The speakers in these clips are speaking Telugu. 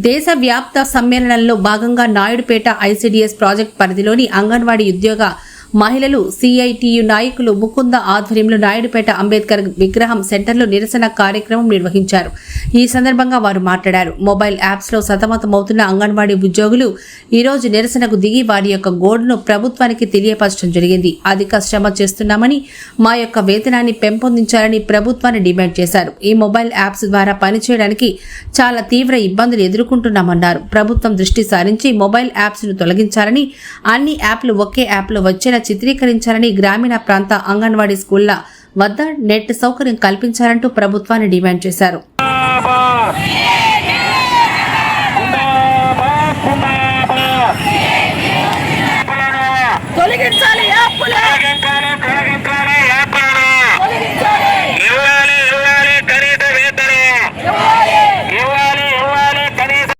దేశవ్యాప్త సమ్మేళనంలో భాగంగా నాయుడుపేట ఐసిడిఎస్ ప్రాజెక్ట్ పరిధిలోని అంగన్వాడీ ఉద్యోగ మహిళలు సిఐటియు నాయకులు ముకుంద ఆధ్వర్యంలో నాయుడుపేట అంబేద్కర్ విగ్రహం సెంటర్లో నిరసన కార్యక్రమం నిర్వహించారు. ఈ సందర్భంగా వారు మాట్లాడారు. మొబైల్ యాప్స్లో సతమతమవుతున్న అంగన్వాడీ ఉద్యోగులు ఈరోజు నిరసనకు దిగి వారి యొక్క గోడును ప్రభుత్వానికి తెలియపరచడం జరిగింది. అధిక శ్రమ చేస్తున్నామని మా యొక్క వేతనాన్ని పెంపొందించాలని ప్రభుత్వాన్ని డిమాండ్ చేశారు. ఈ మొబైల్ యాప్స్ ద్వారా పనిచేయడానికి చాలా తీవ్ర ఇబ్బందులు ఎదుర్కొంటున్నామన్నారు. ప్రభుత్వం దృష్టి సారించి మొబైల్ యాప్స్ను తొలగించాలని అన్ని యాప్లు ఒకే యాప్లో వచ్చేలా చిత్రీకరించాలని గ్రామీణ ప్రాంత అంగన్వాడీ స్కూళ్ళ వద్ద నెట్ సౌకర్యం కల్పించాలంటూ ప్రభుత్వాన్ని డిమాండ్ చేశారు. తొలగించాలి యాప్లు. తొలగించాలి ఇవ్వాలి. ఇవ్వాలి కనీస వేతనం ఇవ్వాలి ఇవ్వాలి కనీస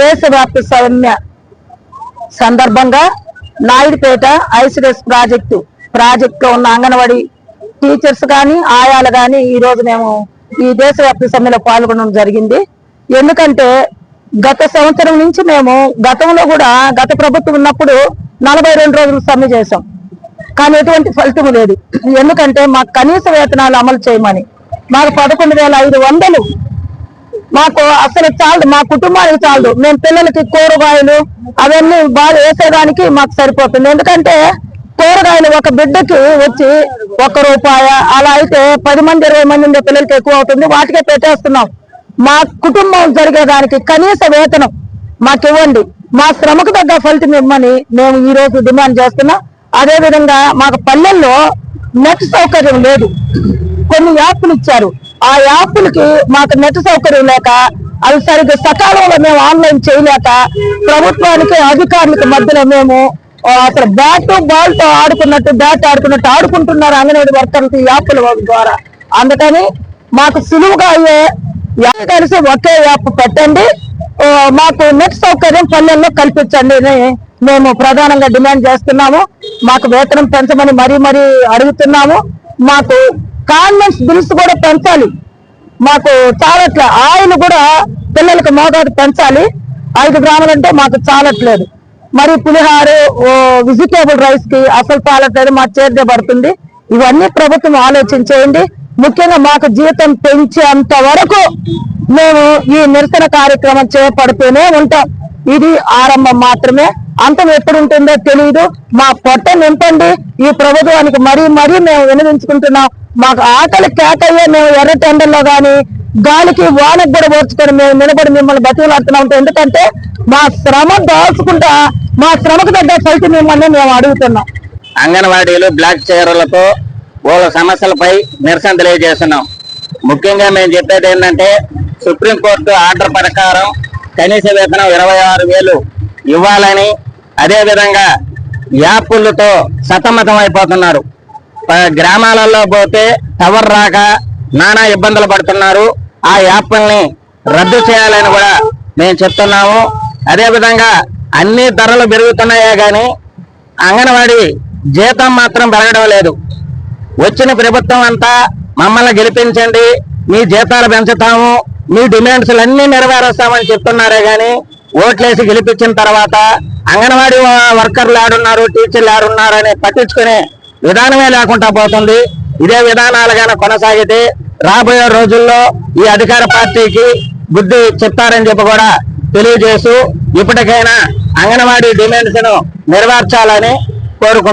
దేశవ్యాప్త సౌమ్య సందర్భంగా నాయుడుపేట ఐసిడెస్ ప్రాజెక్టు ప్రాజెక్ట్లో ఉన్న అంగన్వాడీ టీచర్స్ కానీ ఆయాలు కానీ ఈ రోజు మేము ఈ దేశవ్యాప్త సమ్మెలో పాల్గొనడం జరిగింది. ఎందుకంటే గత సంవత్సరం నుంచి మేము గతంలో కూడా గత ప్రభుత్వం ఉన్నప్పుడు నలభై రెండు రోజులు సమ్మె చేశాం. కానీ ఎటువంటి ఫలితం లేదు. ఎందుకంటే మాకు కనీస వేతనాలు అమలు చేయమని. మాకు పదకొండు వేల ఐదు వందలు మాకు అసలు చాలదు మా కుటుంబానికి చాలదు. మేము పిల్లలకి కూరగాయలు అవన్నీ బాగా వేసేదానికి మాకు సరిపోతుంది. ఎందుకంటే కూరగాయలు ఒక బిడ్డకి వచ్చి ఒక్క రూపాయ అలా అయితే పది మంది ఇరవై మంది ఉండే పిల్లలకి ఎక్కువ అవుతుంది. వాటికే పెట్టేస్తున్నాం. మా కుటుంబం జరిగేదానికి కనీస వేతనం మాకు ఇవ్వండి. మా శ్రమకు తగ్గ ఫలితం ఇవ్వమని మేము ఈ రోజు డిమాండ్ చేస్తున్నాం. అదే విధంగా మాకు పల్లెల్లో నెట్ సౌకర్యం లేదు. కొన్ని యాప్లు ఇచ్చారు. ఆ యాప్లకి మాకు నెట్ సౌకర్యం లేక అవి సరిగ్గా సకాలంలో మేము ఆన్లైన్ చేయలేక ప్రభుత్వానికి అధికారులకు మధ్యలో మేము అసలు బ్యాట్ బాల్తో ఆడుకున్నట్టు బ్యాట్ ఆడుకున్నట్టు ఆడుకుంటున్నారు అంగన్వాడీ వర్కర్లకి యాప్ల ద్వారా. అందుకని మాకు సులువుగా అయ్యే యాప్ కలిసి ఒకే యాప్ పెట్టండి. మాకు నెట్ సౌకర్యం పల్లెల్లో కల్పించండి అని మేము ప్రధానంగా డిమాండ్ చేస్తున్నాము. మాకు వేతనం పెంచమని మరీ మరీ అడుగుతున్నాము. మాకు కాన్వెంట్స్ బిల్స్ కూడా పెంచాలి. మాకు చాలట్లే. ఆయిల్ కూడా పిల్లలకు మోతాదు పెంచాలి. ఐదు గ్రాములు అంటే మాకు చాలట్లేదు. మరి పులిహారు వెజిటేబుల్ రైస్కి అసలు పాలట్లేదు మాకు చేర్చే పడుతుంది. ఇవన్నీ ప్రభుత్వం ఆలోచించేయండి. ముఖ్యంగా మాకు జీతం పెంచేంత వరకు మేము ఈ నిరసన కార్యక్రమం చేపడుతూనే ఉంటాం. ఇది ఆరంభం మాత్రమే. అంతం ఎప్పుడు ఉంటుందో తెలియదు మా పొట్ట నింపండి. ఈ ప్రభుత్వానికి మరీ మరీ మేము వినవించుకుంటున్నాం మాకు ఆకలి కేకయ్యే మేము ఎర్ర టెండర్లో కానీ గాలికి వానకు కూడా ఓర్చుకొని మేము నిలబడి మిమ్మల్ని బతిలాడుతున్నాం ఎందుకంటే మా శ్రమ దాచుకుంటా మా శ్రమకు తగ్గ ఫలితం మిమ్మల్ని మేము అడుగుతున్నాం. అంగన్వాడీలు బ్లాక్ చీరలతో వాళ్ళ సమస్యలపై నిరసన తెలియజేస్తున్నాం. ముఖ్యంగా మేము చెప్పేది ఏంటంటే సుప్రీంకోర్టు ఆర్డర్ ప్రకారం కనీస వేతనం ఇరవై ఆరు వేలు ఇవ్వాలని అదేవిధంగా యాప్లతో సతమతం అయిపోతున్నారు గ్రామాలలో పోతే టవర్ రాక నానా ఇబ్బందులు పడుతున్నారు. ఆ యాప్ల్ని రద్దు చేయాలని కూడా మేము చెప్తున్నాము. అదేవిధంగా అన్ని ధరలు పెరుగుతున్నాయే కానీ అంగన్వాడీ జీతం మాత్రం పెరగడం లేదు. వచ్చిన ప్రభుత్వం అంతా మమ్మల్ని గెలిపించండి మీ జీతాలు పెంచుతాము మీ డిమాండ్స్ అన్నీ నెరవేరుస్తామని చెప్తున్నారే కానీ ఓట్లేసి గెలిపించిన తర్వాత అంగన్వాడీ వర్కర్లు ఆడున్నారు టీచర్లు ఆడున్నారు అని పట్టించుకునే విధానమే లేకుండా పోతుంది. ఇదే విధానాలుగాన కొనసాగితే రాబోయే రోజుల్లో ఈ అధికార పార్టీకి బుద్ధి చెప్తారని చెప్పి కూడా తెలియజేస్తూ ఇప్పటికైనా అంగన్వాడీ డిమాండ్స్ను నెరవేర్చాలని కోరుకుంటున్నాను